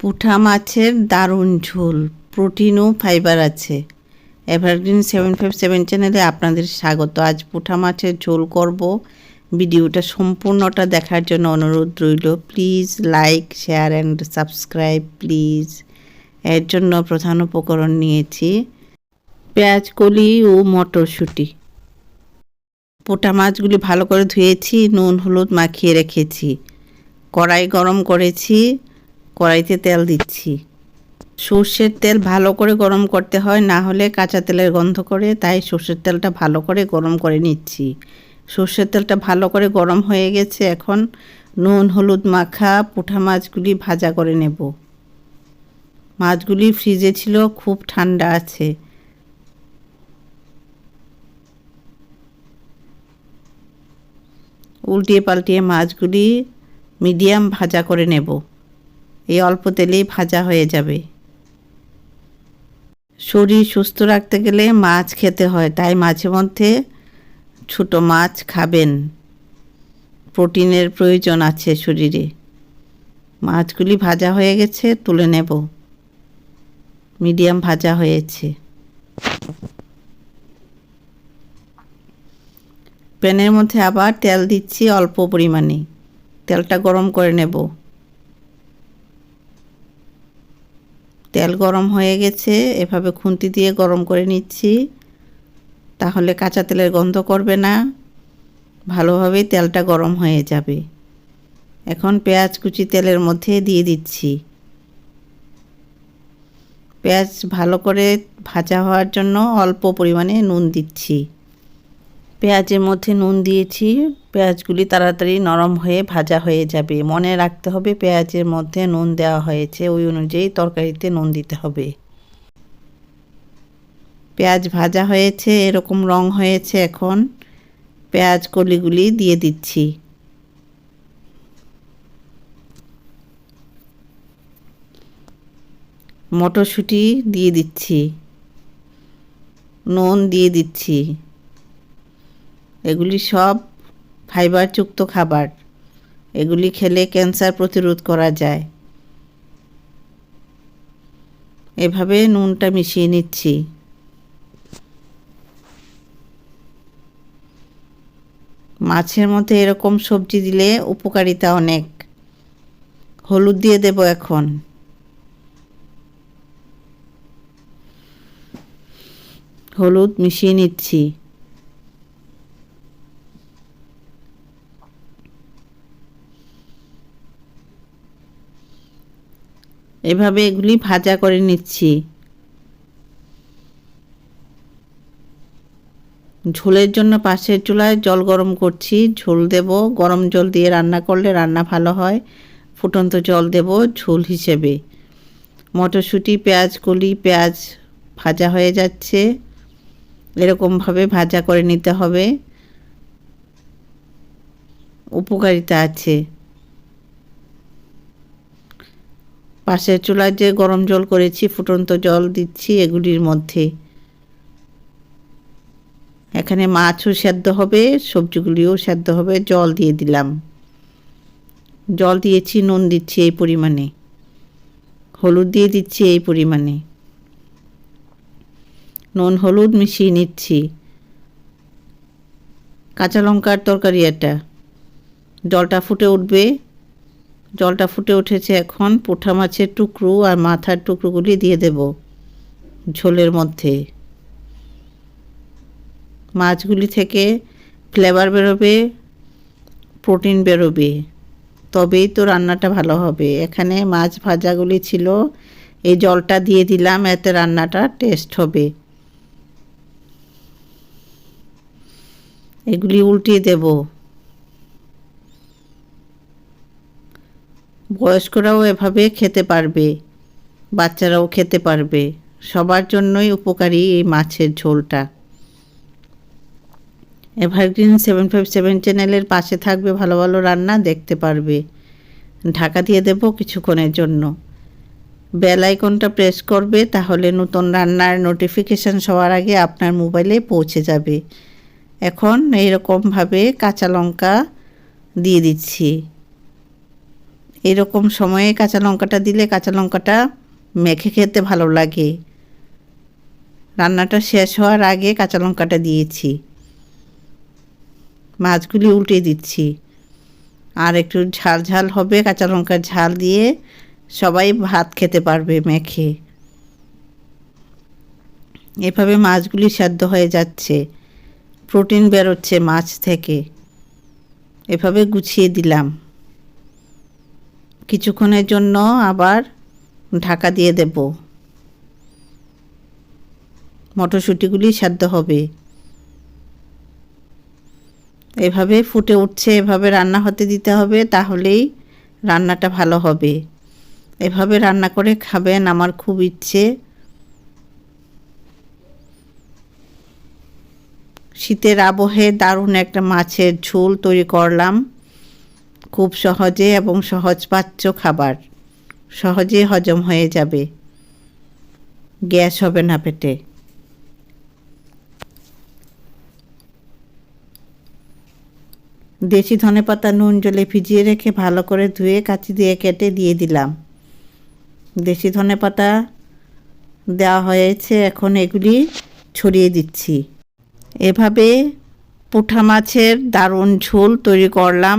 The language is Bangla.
পুঠা মাছের দারুণ ঝোল। প্রোটিন ও ফাইবার আছে। এভারগ্রিন সেভেন ফাইভ সেভেন চ্যানেলে আপনাদের স্বাগত। আজ পুঠা মাছের ঝোল করব। ভিডিওটা সম্পূর্ণটা দেখার জন্য অনুরোধ রইল। Please like, share and subscribe please. এর জন্য প্রধান উপকরণ নিয়েছি পেঁয়াজ, কলি ও মটরশুঁটি। পোটা মাছগুলি ভালো করে ধুয়েছি, নুন, হলুদ মাখিয়ে রেখেছি। কড়াই গরম করেছি। কড়াইতে তেল দিচ্ছি। সর্ষের তেল ভালো করে গরম করতে হয়, না হলে কাঁচা তেলের গন্ধ করে, তাই সর্ষের তেলটা ভালো করে গরম করে নিচ্ছি। সর্ষের তেলটা ভালো করে গরম হয়ে গেছে, এখন নুন, হলুদ মাখা পুঠা মাছগুলি ভাজা করে নেব। মাছগুলি ফ্রিজে ছিল, খুব ঠান্ডা আছে। উল্টিয়ে পাল্টিয়ে মাছগুলি মিডিয়াম ভাজা করে নেব। এই অল্প তেলেই ভাজা হয়ে যাবে। শরীর সুস্থ রাখতে গেলে মাছ খেতে হয়, তাই মাঝে মধ্যে ছোটো মাছ খাবেন। প্রোটিনের প্রয়োজন আছে শরীরে। মাছগুলি ভাজা হয়ে গেছে, তুলে নেব। মিডিয়াম ভাজা হয়েছে। প্যানের মধ্যে আবার তেল দিচ্ছি অল্প পরিমাণে। তেলটা গরম করে নেব। তেল গরম হয়ে গেছে, এভাবে খুন্তি দিয়ে গরম করে নিচ্ছি। তাহলে কাঁচা তেলের গন্ধ করবে না, ভালোভাবেই তেলটা গরম হয়ে যাবে। এখন পেঁয়াজ কুচি তেলের মধ্যে দিয়ে দিচ্ছি। পেঁয়াজ ভালো করে ভাজা হওয়ার জন্য অল্প পরিমাণে নুন দিচ্ছি। পেঁয়াজের মধ্যে নুন দিয়েছি। পেঁয়াজগুলি তাড়াতাড়ি নরম হয়ে ভাজা হয়ে যাবে। মনে রাখতে হবে পেঁয়াজের মধ্যে নুন দেওয়া হয়েছে। ওই অনুযায়ী তরকারিতে নুন দিতে হবে। পেঁয়াজ ভাজা হয়েছে, এরকম রং হয়েছে এখন। পেঁয়াজ কলিগুলি দিয়ে দিচ্ছি। মটরশুঁটি দিয়ে দিচ্ছি। নুন দিয়ে দিচ্ছি। এগুলি সব ফাইবারযুক্ত খাবার। এগুলি খেলে ক্যান্সার প্রতিরোধ করা যায়। এভাবে নুনটা মিশিয়ে নিচ্ছি। মাছের মধ্যে এরকম সবজি দিলে উপকারিতা অনেক। হলুদ দিয়ে দেব এখন। হলুদ মিশিয়ে নিচ্ছি। এভাবে এগুলি ভাজা করে নিচ্ছি। ঝোলের জন্য পাশের চুলায় জল গরম করছি। ঝোল দেব, গরম জল দিয়ে রান্না করলে রান্না ভালো হয়। ফুটন্ত জল দেব ঝোল হিসেবে। মটরশুঁটি, পেঁয়াজ, কলি, পেঁয়াজ ভাজা হয়ে যাচ্ছে। এরকমভাবে ভাজা করে নিতে হবে। উপকারিতা আছে। পাশের চুলায় যে গরম জল করেছি, ফুটন্ত জল দিচ্ছি এগুলির মধ্যে। এখানে মাছও সেদ্ধ হবে, সবজিগুলিও সেদ্ধ হবে, জল দিয়ে দিলাম। জল দিয়েছি, নুন দিচ্ছি এই পরিমাণে। হলুদ দিয়ে দিচ্ছি এই পরিমাণে। নুন, হলুদ মিশিয়ে নিচ্ছি। কাঁচা লঙ্কার তরকারি এটা জলটা ফুটে উঠবে। জলটা ফুটে উঠেছে এখন। পোঠা মাছের টুকরো আর মাথার টুকরোগুলি দিয়ে দেব ঝোলের মধ্যে। মাছগুলি থেকে ফ্লেভার বেরোবে, প্রোটিন বেরোবে। তবেই তো রান্নাটা ভালো হবে। এখানে মাছ ভাজাগুলি ছিল। এই জলটা দিয়ে দিলাম, এতে রান্নাটা টেস্ট হবে। এগুলি উল্টিয়ে দেব। বয়স্করাও এভাবে খেতে পারবে, বাচ্চারাও খেতে পারবে। সবার জন্যই উপকারী এই মাছের ঝোলটা। এভারগ্রিন সেভেন ফাইভ সেভেন চ্যানেলের পাশে থাকবে ভালো ভালো রান্না, দেখতে পারবে। ঢাকা দিয়ে দেব কিছুক্ষণের জন্য। বেল আইকনটা প্রেস করবে, তাহলে নতুন রান্নার নোটিফিকেশান সবার আগে আপনার মোবাইলে পৌঁছে যাবে। এখন এইরকমভাবে কাঁচা লঙ্কা দিয়ে দিচ্ছি। এরকম সময়ে কাঁচা লঙ্কাটা দিলে কাঁচা লঙ্কাটা মেখে খেতে ভালো লাগে। রান্নাটা শেষ হওয়ার আগে কাঁচা লঙ্কাটা দিয়েছি। মাছগুলি উল্টে দিচ্ছি। আর একটু ঝাল ঝাল হবে, কাঁচা লঙ্কার ঝাল দিয়ে সবাই ভাত খেতে পারবে মেখে। এভাবে মাছগুলি সেদ্ধ হয়ে যাচ্ছে। প্রোটিন বেরোচ্ছে মাছ থেকে। এভাবে গুছিয়ে দিলাম। কিছুক্ষণের জন্য আবার ঢাকা দিয়ে দেব। মটরশুঁটিগুলি সাধ্য হবে। এভাবে ফুটে উঠছে, এভাবে রান্না হতে দিতে হবে, তাহলেই রান্নাটা ভালো হবে। এভাবে রান্না করে খাবেন আমার খুব ইচ্ছে। শীতের আবহে দারুণ একটা মাছের ঝোল তৈরি করলাম। খুব সহজে এবং সহজপাচ্য খাবার। সহজে হজম হয়ে যাবে। গ্যাস হবে না পেটে। দেশি ধনেপাতা নুন, জলে ভিজিয়ে রেখে ভালো করে ধুয়ে কাঁচি দিয়ে কেটে দিয়ে দিলাম। দেশি ধনেপাতা দেওয়া হয়েছে, এখন এগুলি ছড়িয়ে দিচ্ছি। এভাবে পুঁঠা মাছের দারুণ ঝোল তৈরি করলাম।